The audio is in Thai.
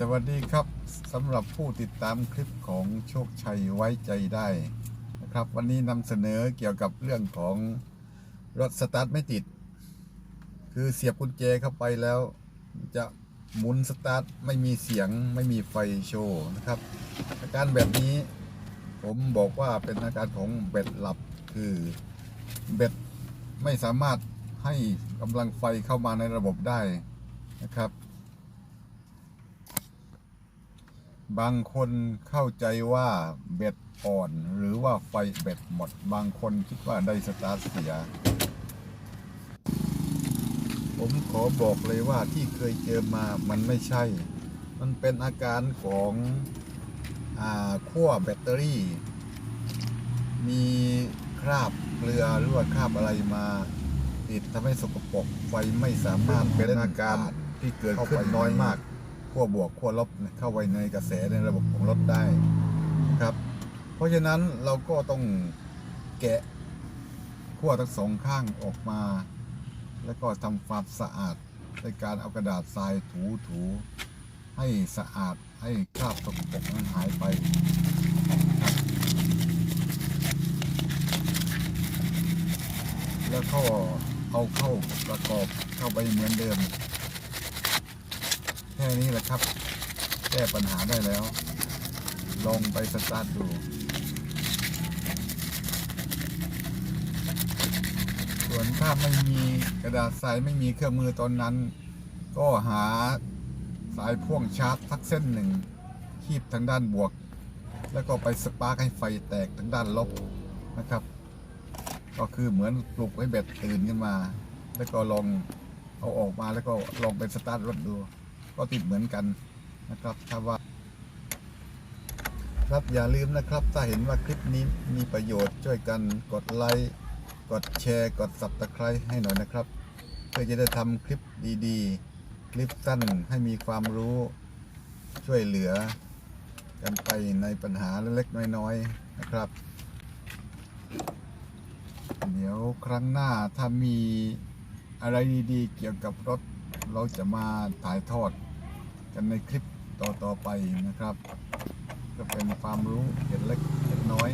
สวัสดีครับสำหรับผู้ติดตามคลิปของโชคชัยไว้ใจได้นะครับ วันนี้นำเสนอเกี่ยวกับเรื่องของรถสตาร์ทไม่ติด คือเสียบกุญแจเข้าไปแล้ว จะหมุนสตาร์ทไม่มีเสียงไม่มีไฟโชว์นะครับ อาการแบบนี้ผมบอกว่าเป็นอาการของแบตหลับคือแบตไม่สามารถให้กำลังไฟเข้ามาในระบบได้นะครับ บางคนเข้าใจว่าเบ็ดอ่อน หรือว่าไฟเบ็ดหมด บางคนคิดว่าได้สตาร์ทเสีย ผมขอบอกเลยว่าที่เคยเจอมามันไม่ใช่ มันเป็นอาการของอ่าขั้วแบตเตอรี่ มีคราบเกลือหรือว่าคราบอะไรมาติดทำให้สกปรกไฟไม่สามารถเป็นอาการที่เกิดขึ้นน้อยมาก ขั้วบวกขั้วลบเข้าไปในกระแสในระบบของรถได้นะครับ เพราะฉะนั้นเราก็ต้องแกะขั้วทั้งสองข้างออกมา แล้วก็ทำความสะอาดในการเอากระดาษทรายถูถูๆให้สะอาดให้คราบสกปรกนั้นหายไปแล้วก็เอาเข้าประกอบเข้าไปเหมือนเดิม ค่นี้แหละครับ แก้ปัญหาได้แล้ว ลองไปสตาร์ทดูส่วนถ้าไม่มีกระดาษทรายไม่มีเครื่องมือตอนนั้น ก็หาสายพ่วงชาร์จทักเส้นหนึ่ง คีบทางด้านบวก แล้วก็ไปสปาร์กให้ไฟแตกทางด้านลบนะครับ ก็คือเหมือนปลุกให้แบตตื่นขึ้นมา แล้วก็ลองเอาออกมาแล้วก็ลองไปสตาร์ทรถดู ก็ติดเหมือนกันนะครับถ้าว่า ครับอย่าลืมนะครับ ถ้าเห็นว่าคลิปนี้มีประโยชน์ช่วยกันกดไลค์กดแชร์ กด subscribe ให้หน่อยนะครับ เพื่อจะได้ทำคลิปดีๆ คลิปสั้นให้มีความรู้ช่วยเหลือกันไปในปัญหาเล็กๆน้อยๆนะครับ เดี๋ยวครั้งหน้าถ้ามีอะไรดีๆเกี่ยวกับรถ เราจะมาถ่ายทอดกันในคลิปต่อๆไปนะครับ ก็เป็นความรู้เล็กเล็กน้อย